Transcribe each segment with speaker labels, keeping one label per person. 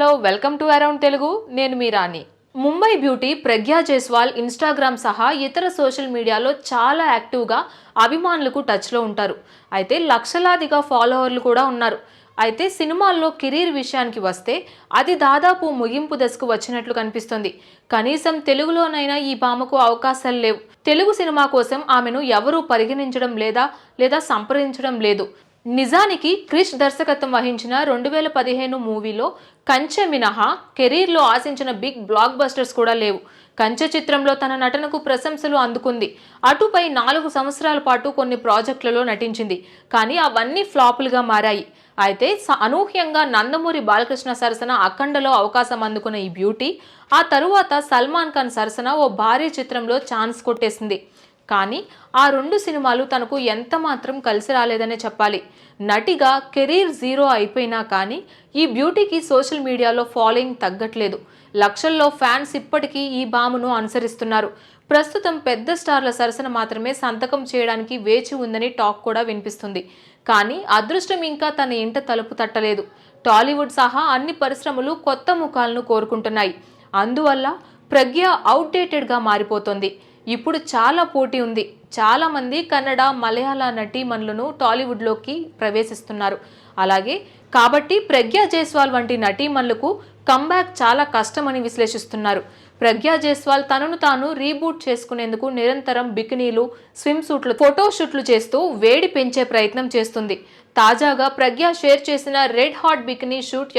Speaker 1: Hello welcome to around Telugu. నేను మీ రాణి. Mumbai beauty Pragya Jaiswal Instagram సహా ఇతర సోషల్ మీడియాలో చాలా యాక్టివ్గా అభిమానులకు టచ్లో ఉంటారు. అయితే లక్షలాదిగా ఫాలోవర్లు కూడా ఉన్నారు. అయితే సినిమాల్లో కెరీర్ విషయానికి వస్తే అది దాదాపు ముగింపు దశకు వచ్చినట్లు కనిపిస్తుంది. కనీసం తెలుగులోనైనా ఈ భామకు అవకాశాలు లేవు. తెలుగు సినిమా కోసం ఆమెను ఎవరూ పరిగణించడం లేదా లేదా సంప్రదించడం లేదు. నిజానికి క్రిష్ దర్శకత్వం వహించిన రెండు వేల పదిహేను మూవీలో కంచె మినహా కెరీర్లో ఆశించిన బిగ్ బ్లాక్ బస్టర్స్ కూడా లేవు. కంచె చిత్రంలో తన నటనకు ప్రశంసలు అందుకుంది. అటుపై నాలుగు సంవత్సరాల పాటు కొన్ని ప్రాజెక్టులలో నటించింది. కానీ అవన్నీ ఫ్లాపులుగా మారాయి. అయితే స- అనూహ్యంగా నందమూరి బాలకృష్ణ సరసన అఖండలో అవకాశం అందుకున్న ఈ బ్యూటీ ఆ తరువాత సల్మాన్ ఖాన్ సరసన ఓ భారీ చిత్రంలో ఛాన్స్ కొట్టేసింది. కానీ ఆ రెండు సినిమాలు తనకు ఎంత మాత్రం కలిసి రాలేదనే చెప్పాలి. నటిగా కెరీర్ జీరో అయిపోయినా కానీ ఈ బ్యూటీకి సోషల్ మీడియాలో ఫాలోయింగ్ తగ్గట్లేదు. లక్షల్లో ఫ్యాన్స్ ఇప్పటికీ ఈ బామును అనుసరిస్తున్నారు. ప్రస్తుతం పెద్ద స్టార్ల సరసన మాత్రమే సంతకం చేయడానికి వేచి ఉందని టాక్ కూడా వినిపిస్తుంది. కానీ అదృష్టం ఇంకా తన ఇంట తలుపు తట్టలేదు. టాలీవుడ్ సహా అన్ని పరిశ్రమలు కొత్త ముఖాలను కోరుకుంటున్నాయి. అందువల్ల ప్రజ్ఞ అవుట్డేటెడ్గా మారిపోతుంది. ఇప్పుడు చాలా పోటీ ఉంది. చాలామంది కన్నడ మలయాళ నటీమణులను టాలీవుడ్లోకి ప్రవేశిస్తున్నారు. అలాగే కాబట్టి ప్రజ్ఞా జైస్వాల్ వంటి నటీమణులకు కంబ్యాక్ చాలా కష్టమని విశ్లేషిస్తున్నారు. ప్రజ్ఞా జైస్వాల్ తనను తాను రీబూట్ చేసుకునేందుకు నిరంతరం బికినీలు స్విమ్ సూట్లు ఫోటోషూట్లు చేస్తూ వేడి పెంచే ప్రయత్నం చేస్తుంది. తాజాగా ప్రజ్ఞ షేర్ చేసిన రెడ్ హాట్ బికినీ షూట్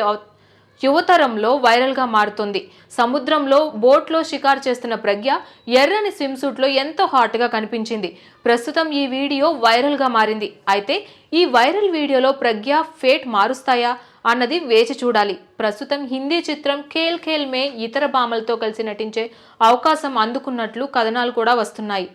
Speaker 1: యువతరంలో వైరల్గా మారుతుంది. సముద్రంలో బోట్లో షికారు చేస్తున్న ప్రజ్ఞ ఎర్రని స్విమ్ సూట్లో ఎంతో హాట్గా కనిపించింది. ప్రస్తుతం ఈ వీడియో వైరల్గా మారింది. అయితే ఈ వైరల్ వీడియోలో ప్రజ్ఞ ఫేట్ మారుస్తాయా అన్నది వేచి చూడాలి. ప్రస్తుతం హిందీ చిత్రం ఖేల్ ఖేల్ మే ఇతర భామలతో కలిసి నటించే అవకాశం అందుకున్నట్లు కథనాలు కూడా వస్తున్నాయి.